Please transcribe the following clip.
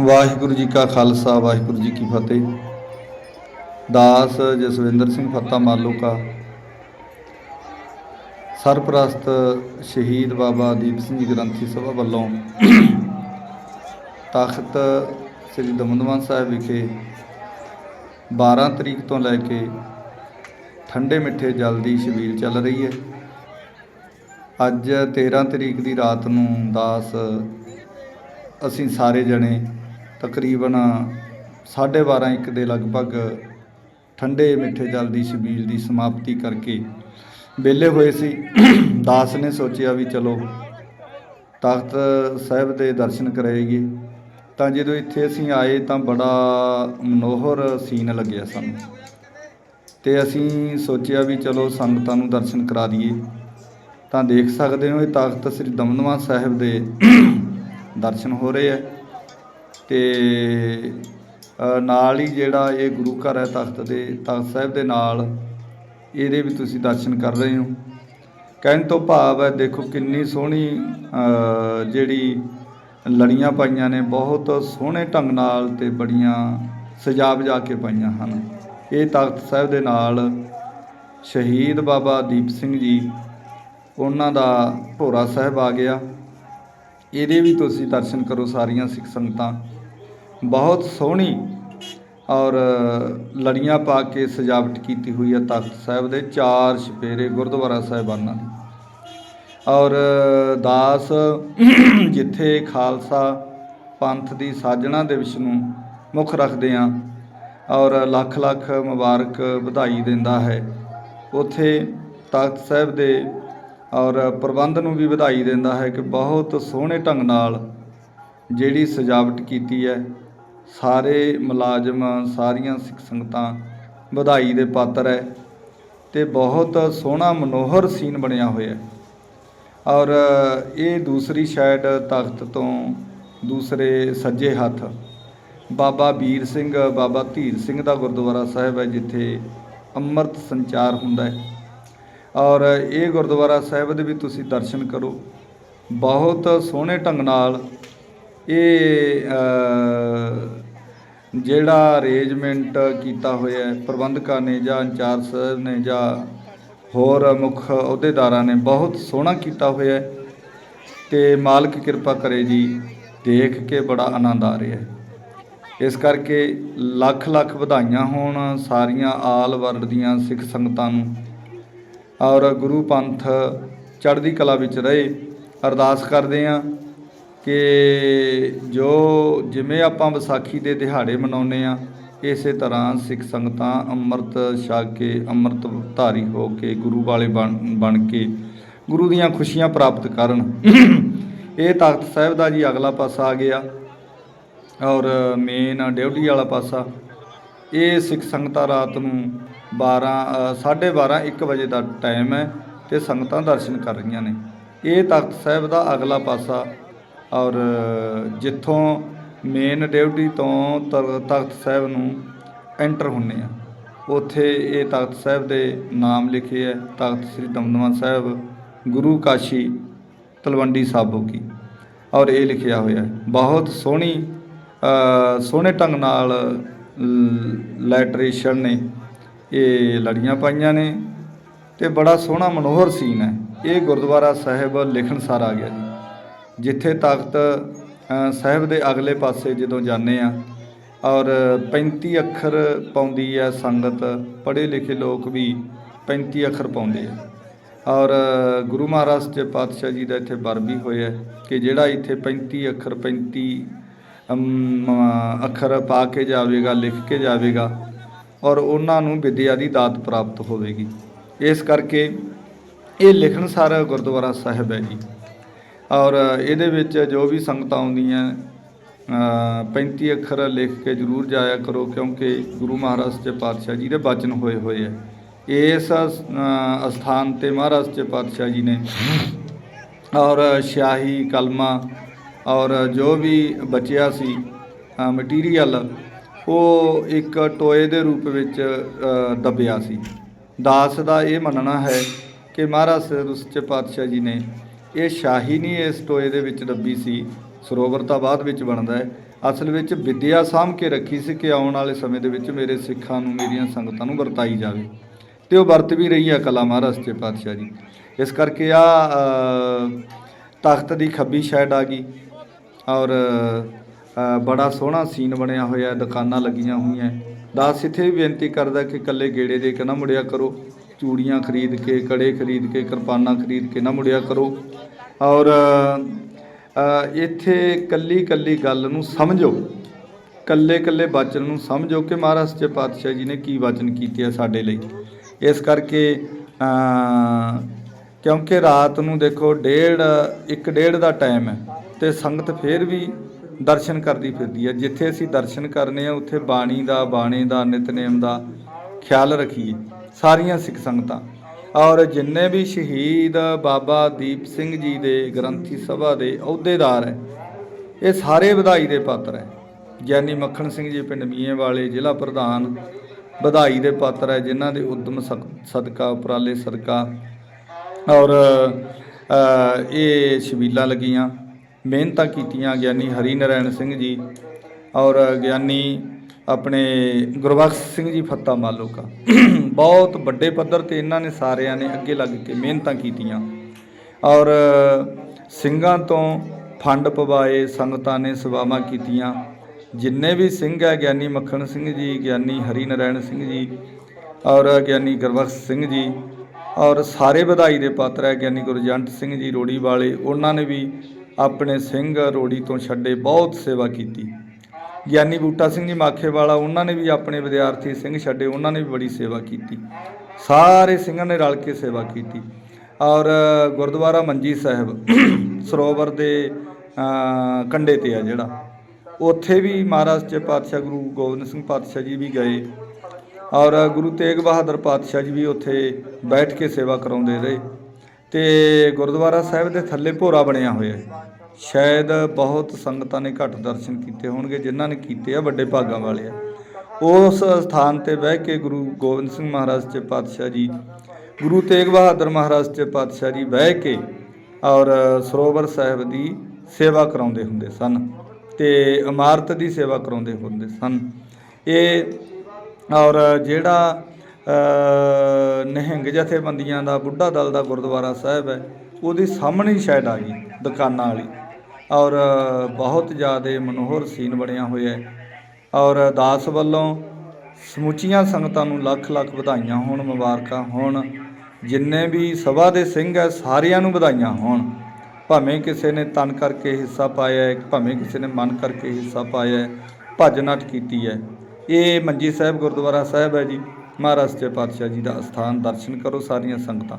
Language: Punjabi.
ਵਾਹਿਗੁਰੂ ਜੀ ਕਾ ਖਾਲਸਾ, ਵਾਹਿਗੁਰੂ ਜੀ ਕੀ ਫਤਿਹ। ਦਾਸ ਜਸਵਿੰਦਰ ਸਿੰਘ ਫੱਤਾ ਮਾਲੂਕਾ ਸਰਪ੍ਰਸਤ ਸ਼ਹੀਦ ਬਾਬਾ ਦੀਪ ਸਿੰਘ ਜੀ ਗ੍ਰੰਥੀ ਸਭਾ ਵੱਲੋਂ ਤਖਤ ਸ੍ਰੀ ਦਮਦਮਾ ਸਾਹਿਬ ਵਿਖੇ 12 ਤਰੀਕ ਤੋਂ ਲੈ ਕੇ ਠੰਡੇ ਮਿੱਠੇ ਜਲ ਦੀ ਸ਼ਬੀਲ ਚੱਲ ਰਹੀ ਹੈ। ਅੱਜ 13 ਤਰੀਕ ਦੀ ਰਾਤ ਨੂੰ ਦਾਸ ਅਸੀਂ ਸਾਰੇ ਜਣੇ ਤਕਰੀਬਨ 12:30 ਇੱਕ ਦੇ ਲਗਭਗ ਠੰਡੇ ਮਿੱਠੇ ਜਲ ਦੀ ਛਬੀਲ ਦੀ ਸਮਾਪਤੀ ਕਰਕੇ ਵਿਹਲੇ ਹੋਏ ਸੀ। ਦਾਸ ਨੇ ਸੋਚਿਆ ਵੀ ਚਲੋ ਤਖਤ ਸਾਹਿਬ ਦੇ ਦਰਸ਼ਨ ਕਰਾਈਏ। ਤਾਂ ਜਦੋਂ ਇੱਥੇ ਅਸੀਂ ਆਏ ਤਾਂ ਬੜਾ ਮਨੋਹਰ ਸੀਨ ਲੱਗਿਆ ਸਾਨੂੰ। ਤੇ ਅਸੀਂ ਸੋਚਿਆ ਵੀ ਚਲੋ ਸੰਗਤਾਂ ਨੂੰ ਦਰਸ਼ਨ ਕਰਾ ਦਈਏ। ਤਾਂ ਦੇਖ ਸਕਦੇ ਹੋ ਇਹ ਤਖਤ ਸ੍ਰੀ ਦਮਦਮਾ ਸਾਹਿਬ ਦੇ ਦਰਸ਼ਨ ਹੋ ਰਹੇ ਹੈ ਤੇ ਨਾਲ ਹੀ ਜਿਹੜਾ ਇਹ ਗੁਰੂ ਘਰ ਹੈ ਤਖਤ ਦੇ, ਤਖਤ ਸਾਹਿਬ ਦੇ ਨਾਲ, ਇਹਦੇ ਵੀ ਤੁਸੀਂ ਦਰਸ਼ਨ ਕਰ ਰਹੇ ਹੋ। ਕਹਿਣ ਤੋਂ ਭਾਵ ਹੈ, ਦੇਖੋ ਕਿੰਨੀ ਸੋਹਣੀ ਜਿਹੜੀ ਲੜੀਆਂ ਪਾਈਆਂ ਨੇ, ਬਹੁਤ ਸੋਹਣੇ ਢੰਗ ਨਾਲ ਤੇ ਬੜੀਆਂ ਸਜਾ ਬਜਾ ਕੇ ਪਾਈਆਂ ਹਨ। ਇਹ ਤਖਤ ਸਾਹਿਬ ਦੇ ਨਾਲ ਸ਼ਹੀਦ ਬਾਬਾ ਦੀਪ ਸਿੰਘ ਜੀ, ਉਹਨਾਂ ਦਾ ਭੋਰਾ ਸਾਹਿਬ ਆ ਗਿਆ। ਇਹਦੇ ਵੀ ਤੁਸੀਂ ਦਰਸ਼ਨ ਕਰੋ ਸਾਰੀਆਂ ਸਿੱਖ ਸੰਗਤਾਂ। ਬਹੁਤ ਸੋਹਣੀ ਔਰ ਲੜੀਆਂ ਪਾ ਕੇ ਸਜਾਵਟ ਕੀਤੀ ਹੋਈ ਹੈ ਤਖਤ ਸਾਹਿਬ ਦੇ ਚਾਰ ਛਪੇਰੇ ਗੁਰਦੁਆਰਾ ਸਾਹਿਬਾਨਾਂ ਦੀ। ਔਰ ਦਾਸ ਜਿੱਥੇ ਖਾਲਸਾ ਪੰਥ ਦੀ ਸਾਜਣਾ ਦਿਵਸ ਨੂੰ ਮੁੱਖ ਰੱਖਦੇ ਆ ਔਰ ਲੱਖ ਲੱਖ ਮੁਬਾਰਕ ਵਧਾਈ ਦਿੰਦਾ ਹੈ, ਉਥੇ ਤਖਤ ਸਾਹਿਬ ਦੇ ਔਰ ਪ੍ਰਬੰਧ ਨੂੰ ਵੀ ਵਧਾਈ ਦਿੰਦਾ ਹੈ ਕਿ ਬਹੁਤ ਸੋਹਣੇ ਢੰਗ ਨਾਲ ਜਿਹੜੀ ਸਜਾਵਟ ਕੀਤੀ ਹੈ ਸਾਰੇ ਮੁਲਾਜ਼ਮ, ਸਾਰੀਆਂ ਸਿੱਖ ਸੰਗਤਾਂ ਵਧਾਈ ਦੇ ਪਾਤਰ ਹੈ ਤੇ ਬਹੁਤ ਸੋਹਣਾ ਮਨੋਹਰ ਸੀਨ ਬਣਿਆ ਹੋਇਆ ਹੈ ਔਰ ਇਹ ਦੂਸਰੀ ਸਾਈਡ ਤਖਤ ਤੋਂ ਦੂਸਰੇ ਸੱਜੇ ਹੱਥ ਬਾਬਾ ਵੀਰ ਸਿੰਘ, ਬਾਬਾ ਧੀਰ ਸਿੰਘ ਦਾ ਗੁਰਦੁਆਰਾ ਸਾਹਿਬ ਹੈ ਜਿੱਥੇ ਅੰਮ੍ਰਿਤ ਸੰਚਾਰ ਹੁੰਦਾ ਹੈ ਔਰ ਇਹ ਗੁਰਦੁਆਰਾ ਸਾਹਿਬ ਦੇ ਵੀ ਤੁਸੀਂ ਦਰਸ਼ਨ ਕਰੋ। ਬਹੁਤ ਸੋਹਣੇ ਢੰਗ ਨਾਲ ਇਹ ਜਿਹੜਾ ਅਰੇਂਜਮੈਂਟ ਕੀਤਾ ਹੋਇਆ ਹੈ, ਪ੍ਰਬੰਧਕਾਂ ਨੇ ਜਾਂ ਇੰਚਾਰਜ ਸਾਹਿਬ ਨੇ ਜਾਂ ਹੋਰ ਮੁੱਖ ਅਹੁਦੇਦਾਰਾਂ ਨੇ ਬਹੁਤ ਸੋਹਣਾ ਕੀਤਾ ਹੋਇਆ ਹੈ ਤੇ ਮਾਲਕ ਕਿਰਪਾ ਕਰੇ ਜੀ, ਦੇਖ ਕੇ ਬੜਾ ਆਨੰਦ ਆ ਰਿਹਾ ਹੈ। ਇਸ ਕਰਕੇ ਲੱਖ ਲੱਖ ਵਧਾਈਆਂ ਹੋਣ ਸਾਰੀਆਂ ਆਲ ਵਰਲਡ ਦੀਆਂ ਸਿੱਖ ਸੰਗਤਾਂ ਨੂੰ। ਔਰ ਗੁਰੂ ਪੰਥ ਚੜ੍ਹਦੀ ਕਲਾ ਵਿੱਚ ਰਹੇ, ਅਰਦਾਸ ਕਰਦੇ ਹਾਂ। ਕਿ ਜੋ ਜਿਵੇਂ ਆਪਾਂ ਵਿਸਾਖੀ ਦੇ ਦਿਹਾੜੇ ਮਨਾਉਂਦੇ ਆ ਇਸੇ ਤਰ੍ਹਾਂ ਸਿੱਖ ਸੰਗਤਾਂ ਅੰਮ੍ਰਿਤ ਛਕ ਕੇ ਅੰਮ੍ਰਿਤ ਧਾਰੀ ਹੋ ਕੇ ਗੁਰੂ ਵਾਲੇ ਬਣ ਬਣ ਕੇ ਗੁਰੂ ਦੀਆਂ ਖੁਸ਼ੀਆਂ ਪ੍ਰਾਪਤ ਕਰਨ। ਇਹ ਤਖਤ ਸਾਹਿਬ ਦਾ ਜੀ ਅਗਲਾ ਪਾਸਾ ਆ ਗਿਆ ਔਰ ਮੇਨ ਡਿਊਟੀ ਵਾਲਾ ਪਾਸਾ। ਇਹ ਸਿੱਖ ਸੰਗਤਾਂ ਰਾਤ ਨੂੰ 12 ਅ, ਸਾਢੇ 12 1 ਵਜੇ ਦਾ ਟਾਈਮ ਹੈ ਤੇ ਸੰਗਤਾਂ ਦਰਸ਼ਨ ਕਰ ਰਹੀਆਂ ਨੇ। ਇਹ ਤਖਤ ਸਾਹਿਬ ਦਾ ਅਗਲਾ ਪਾਸਾ ਔਰ ਜਿੱਥੋਂ ਮੇਨ ਡਿਊਟੀ ਤੋਂ ਤ- ਤਖਤ ਸਾਹਿਬ ਨੂੰ ਐਂਟਰ ਹੁੰਨੇ ਆ ਉੱਥੇ ਇਹ ਤਖਤ ਸਾਹਿਬ ਦੇ ਨਾਮ ਲਿਖੇ ਹੈ। ਤਖਤ ਸ੍ਰੀ ਦਮਦਮਾ ਸਾਹਿਬ, ਗੁਰੂ ਕਾਸ਼ੀ, ਤਲਵੰਡੀ ਸਾਬੋ ਕੀ। ਔਰ ਇਹ ਲਿਖਿਆ ਹੋਇਆ ਹੈ। ਬਹੁਤ ਸੋਹਣੀ ਸੋਹਣੇ ਢੰਗ ਨਾਲ ਲੈਟਰੇਸ਼ਨ ਨੇ ਇਹ ਲੜੀਆਂ ਪਾਈਆਂ ਨੇ। ਤੇ ਬੜਾ ਸੋਹਣਾ ਮਨੋਹਰ ਸੀਨ ਹੈ। ਇਹ ਗੁਰਦੁਆਰਾ ਸਾਹਿਬ ਲਿਖਣਸਾਰ ਆ ਗਿਆ ਜੀ। ਜਿੱਥੇ ਤਾਕਤ ਸਾਹਿਬ ਦੇ ਅਗਲੇ ਪਾਸੇ ਜਦੋਂ ਜਾਂਦੇ ਆ ਔਰ 35 ਅੱਖਰ ਪਾਉਂਦੀ ਹੈ ਸੰਗਤ, ਪੜ੍ਹੇ ਲਿਖੇ ਲੋਕ ਵੀ 35 ਅੱਖਰ ਪਾਉਂਦੇ ਆ। ਔਰ ਗੁਰੂ ਮਹਾਰਾਜ ਦੇ ਪਾਤਸ਼ਾਹ ਜੀ ਦਾ ਇੱਥੇ ਵਰ ਵੀ ਹੋਇਆ ਕਿ ਜਿਹੜਾ ਇੱਥੇ 35 ਅੱਖਰ 35 ਅੱਖਰ ਪਾ ਕੇ ਜਾਵੇਗਾ, ਲਿਖ ਕੇ ਜਾਵੇਗਾ ਔਰ ਉਹਨਾਂ ਨੂੰ ਵਿਦਿਆ ਦੀ ਦਾਤ ਪ੍ਰਾਪਤ ਹੋਵੇਗੀ। ਇਸ ਕਰਕੇ ਇਹ ਲਿਖਣਸਾਰ ਗੁਰਦੁਆਰਾ ਸਾਹਿਬ ਹੈ ਜੀ। ਔਰ ਇਹਦੇ ਵਿੱਚ ਜੋ ਵੀ ਸੰਗਤਾਂ ਆਉਂਦੀਆਂ ਅ, 35 ਅੱਖਰ ਲਿਖ ਕੇ ਜ਼ਰੂਰ ਜਾਇਆ ਕਰੋ ਕਿਉਂਕਿ ਗੁਰੂ ਮਹਾਰਾਜ ਦੇ ਪਾਤਸ਼ਾਹ ਜੀ ਦੇ ਬਚਨ ਹੋਏ ਹੋਏ ਹੈ ਇਸ ਅ, ਅਸਥਾਨ ਤੇ ਮਹਾਰਾਜ ਦੇ ਪਾਤਸ਼ਾਹ ਜੀ ਨੇ ਔਰ ਸ਼ਾਹੀ ਕਲਮਾ ਔਰ ਜੋ ਵੀ ਬਚਿਆ ਸੀ ਮਟੀਰੀਅਲ ਉਹ ਇੱਕ ਟੋਏ ਦੇ ਰੂਪ ਵਿੱਚ ਅ, ਦੱਬਿਆ ਸੀ। ਦਾਸ ਦਾ ਇਹ ਮੰਨਣਾ ਹੈ ਕਿ ਮਹਾਰਾਜ ਰੁਸਚੇ ਪਾਤਸ਼ਾਹ ਜੀ ਨੇ ਇਹ ਸ਼ਾਹੀ ਨਹੀਂ, ਇਸ ਟੋਏ ਦੇ ਵਿੱਚ ਦੱਬੀ ਸੀ। ਸਰੋਵਰ ਤਾਂ ਬਾਅਦ ਵਿੱਚ ਬਣਦਾ ਹੈ। ਅਸਲ ਵਿੱਚ ਵਿਦਿਆ ਸਾਂਭ ਕੇ ਰੱਖੀ ਸੀ ਕਿ ਆਉਣ ਵਾਲੇ ਸਮੇਂ ਦੇ ਵਿੱਚ ਮੇਰੇ ਸਿੱਖਾਂ ਨੂੰ ਮੇਰੀਆਂ ਸੰਗਤਾਂ ਨੂੰ ਵਰਤਾਈ ਜਾਵੇ। ਤੇ ਉਹ ਵਰਤ ਵੀ ਰਹੀ ਹੈ ਕਲਾ ਮਹਾਰਾਜ 'ਤੇ ਪਾਤਸ਼ਾਹ ਜੀ। ਇਸ ਕਰਕੇ ਆ ਤਖਤ ਦੀ ਖੱਬੀ ਸਾਈਡ ਆ ਗਈ ਔਰ ਬੜਾ ਸੋਹਣਾ ਸੀਨ ਬਣਿਆ ਹੋਇਆ ਦੁਕਾਨਾਂ ਲੱਗੀਆਂ ਹੋਈਆਂ ਦਾਸ ਇੱਥੇ ਵੀ ਬੇਨਤੀ ਕਰਦਾ ਕਿ ਕੱਲੇ ਗੇੜੇ ਦੇ ਕੇ ਨਾ ਮੁੜਿਆ ਕਰੋ। ਚੂੜੀਆਂ ਖਰੀਦ ਕੇ, ਕੜੇ ਖਰੀਦ ਕੇ, ਕਿਰਪਾਨਾਂ ਖਰੀਦ ਕੇ ਨਾ ਮੁੜਿਆ ਕਰੋ। ਔਰ ਇੱਥੇ ਕੱਲੀ ਕੱਲੀ ਗੱਲ ਨੂੰ ਸਮਝੋ। ਕੱਲੇ ਕੱਲੇ ਵਚਨ ਨੂੰ ਸਮਝੋ ਕਿ ਮਹਾਰਾਜ ਸੱਚੇ ਪਾਤਸ਼ਾਹ ਜੀ ਨੇ ਕੀ ਵਚਨ ਕੀਤੇ ਆ ਸਾਡੇ ਲਈ। ਇਸ ਕਰਕੇ ਕਿਉਂਕਿ ਰਾਤ ਨੂੰ ਦੇਖੋ ਡੇਢ, ਇੱਕ ਡੇਢ ਦਾ ਟਾਈਮ ਹੈ ਤੇ ਸੰਗਤ ਫੇਰ ਵੀ ਦਰਸ਼ਨ ਕਰਦੀ ਫਿਰਦੀ ਹੈ। ਜਿੱਥੇ ਅਸੀਂ ਦਰਸ਼ਨ ਕਰਨੇ ਆ, ਉੱਥੇ ਬਾਣੀ ਦਾ, ਬਾਣੇ ਦਾ, ਨਿਤਨੇਮ ਦਾ ਖਿਆਲ ਰੱਖੀਏ ਸਾਰੀਆਂ ਸਿੱਖ ਸੰਗਤਾਂ। ਔਰ ਜਿੰਨੇ ਵੀ ਸ਼ਹੀਦ ਬਾਬਾ ਦੀਪ ਸਿੰਘ ਜੀ ਦੇ ਗ੍ਰੰਥੀ ਸਭਾ ਦੇ ਅਹੁਦੇਦਾਰ ਹੈ, ਇਹ ਸਾਰੇ ਵਧਾਈ ਦੇ ਪਾਤਰ ਹੈ। ਗਿਆਨੀ ਮੱਖਣ ਸਿੰਘ ਜੀ ਪਿੰਡ ਮੀਏ ਵਾਲੇ ਜ਼ਿਲ੍ਹਾ ਪ੍ਰਧਾਨ ਵਧਾਈ ਦੇ ਪਾਤਰ ਹੈ, ਜਿਨ੍ਹਾਂ ਦੇ ਉਦਮ ਸਕ- ਸਦਕਾ, ਉਪਰਾਲੇ ਸਦਕਾ। ਔਰ ਇਹ ਸ਼ਬੀਲਾਂ ਲੱਗੀਆਂ, ਮਿਹਨਤਾਂ ਕੀਤੀਆਂ ਗਿਆਨੀ ਹਰੀ ਨਰਾਇਣ ਸਿੰਘ ਜੀ। ਔਰ ਗਿਆਨੀ ਆਪਣੇ ਗੁਰਬਖਸ਼ ਸਿੰਘ ਜੀ ਫੱਤਾ ਮਾਲੋਕਾ ਬਹੁਤ ਵੱਡੇ ਪੱਧਰ ਤੇ ਇਹਨਾਂ ਨੇ ਸਾਰਿਆਂ ਨੇ ਅੱਗੇ ਲੱਗ ਕੇ ਮਿਹਨਤਾਂ ਕੀਤੀਆਂ। ਔਰ ਸਿੰਘਾਂ ਤੋਂ ਫੰਡ ਪਵਾਏ, ਸੰਗਤਾਂ ਨੇ ਸੇਵਾਵਾਂ ਕੀਤੀਆਂ। ਜਿੰਨੇ ਵੀ ਸਿੰਘ ਹੈ ਗਿਆਨੀ ਮੱਖਣ ਸਿੰਘ ਜੀ, ਗਿਆਨੀ ਹਰੀ ਨਰਾਇਣ ਸਿੰਘ ਜੀ, ਔਰ ਗਿਆਨੀ ਗੁਰਬਖਸ਼ ਸਿੰਘ ਜੀ, ਔਰ ਸਾਰੇ ਵਧਾਈ ਦੇ ਪਾਤਰ ਹੈ ਗਿਆਨੀ ਗੁਰਜੰਟ ਸਿੰਘ ਜੀ ਰੋੜੀ ਵਾਲੇ, ਉਹਨਾਂ ਨੇ ਵੀ ਆਪਣੇ ਸਿੰਘ ਰੋੜੀ ਤੋਂ ਛੱਡੇ ਬਹੁਤ ਸੇਵਾ ਕੀਤੀ। ਗਿਆਨੀ ਬੂਟਾ ਸਿੰਘ ਜੀ ਮਾਖੇ ਵਾਲਾ ਉਹਨਾਂ ਨੇ ਵੀ ਆਪਣੇ ਵਿਦਿਆਰਥੀ ਸਿੰਘ ਛੱਡੇ ਉਹਨਾਂ ਨੇ ਵੀ ਬੜੀ ਸੇਵਾ ਕੀਤੀ। ਸਾਰੇ ਸਿੰਘਾਂ ਨੇ ਰਲ ਕੇ ਸੇਵਾ ਕੀਤੀ। ਔਰ ਗੁਰਦੁਆਰਾ ਮੰਜੀ ਸਾਹਿਬ ਸਰੋਵਰ ਦੇ ਅ, ਕੰਢੇ ਤੇ ਆ ਜਿਹੜਾ। ਉੱਥੇ ਵੀ ਮਹਾਰਾਜ ਚ ਪਾਤਸ਼ਾਹ ਗੁਰੂ ਗੋਬਿੰਦ ਸਿੰਘ ਪਾਤਸ਼ਾਹ ਜੀ ਵੀ ਗਏ। ਔਰ ਗੁਰੂ ਤੇਗ ਬਹਾਦਰ ਪਾਤਸ਼ਾਹ ਜੀ ਵੀ ਉੱਥੇ ਬੈਠ ਕੇ ਸੇਵਾ ਕਰਾਉਂਦੇ ਰਹੇ। ਤੇ ਗੁਰਦੁਆਰਾ ਸਾਹਿਬ ਦੇ ਥੱਲੇ ਭੋਰਾ ਬਣਿਆ ਹੋਇਆ ਹੈ। ਸ਼ਾਇਦ ਬਹੁਤ ਸੰਗਤਾਂ ਨੇ ਘੱਟ ਦਰਸ਼ਨ ਕੀਤੇ ਹੋਣਗੇ, ਜਿਨ੍ਹਾਂ ਨੇ ਕੀਤੇ ਆ ਵੱਡੇ ਭਾਗਾਂ ਵਾਲੇ ਆ। ਉਸ ਸਥਾਨ ਤੇ ਬਹਿ ਕੇ ਗੁਰੂ ਗੋਬਿੰਦ ਸਿੰਘ ਮਹਾਰਾਜ ਤੇ ਪਾਤਸ਼ਾਹ ਜੀ, ਗੁਰੂ ਤੇਗ ਬਹਾਦਰ ਮਹਾਰਾਜ ਤੇ ਪਾਤਸ਼ਾਹ ਜੀ ਬਹਿ ਕੇ ਔਰ ਸਰੋਵਰ ਸਾਹਿਬ ਦੀ ਸੇਵਾ ਕਰਾਉਂਦੇ ਹੁੰਦੇ ਸਨ ਤੇ ਇਮਾਰਤ ਦੀ ਸੇਵਾ ਕਰਾਉਂਦੇ ਹੁੰਦੇ ਸਨ। ਇਹ ਔਰ ਜਿਹੜਾ ਨਹਿੰਗ ਜਥੇਬੰਦੀਆਂ ਦਾ, ਬੁੱਢਾ ਦਲ ਦਾ ਗੁਰਦੁਆਰਾ ਸਾਹਿਬ ਹੈ, ਉਹਦੀ ਸਾਹਮਣੇ ਸ਼ਾਇਦ ਆ ਗਈ, ਦੁਕਾਨਾਂ ਵਾਲੀ। ਔਰ ਬਹੁਤ ਜ਼ਿਆਦਾ ਮਨੋਹਰ ਸੀਨ ਬਣਿਆ ਹੋਇਆ ਹੈ। ਔਰ ਦਾਸ ਵੱਲੋਂ ਸਮੁੱਚੀਆਂ ਸੰਗਤਾਂ ਨੂੰ ਲੱਖ ਲੱਖ ਵਧਾਈਆਂ ਹੋਣ, ਮੁਬਾਰਕਾਂ ਹੋਣ। ਜਿੰਨੇ ਵੀ ਸਭਾ ਦੇ ਸਿੰਘ ਹੈ, ਸਾਰਿਆਂ ਨੂੰ ਵਧਾਈਆਂ ਹੋਣ। ਭਾਵੇਂ ਕਿਸੇ ਨੇ ਤਨ ਕਰਕੇ ਹਿੱਸਾ ਪਾਇਆ ਹੈ, ਭਾਵੇਂ ਕਿਸੇ ਨੇ ਮਨ ਕਰਕੇ ਹਿੱਸਾ ਪਾਇਆ ਹੈ, ਭੱਜ ਨੱਠ ਕੀਤੀ ਹੈ। ਇਹ ਮੰਜੀ ਸਾਹਿਬ ਗੁਰਦੁਆਰਾ ਸਾਹਿਬ ਹੈ ਜੀ। ਮਹਾਰਾਜ ਸੱਚੇ ਪਾਤਸ਼ਾਹ ਜੀ ਦਾ ਅਸਥਾਨ, ਦਰਸ਼ਨ ਕਰੋ ਸਾਰੀਆਂ ਸੰਗਤਾਂ।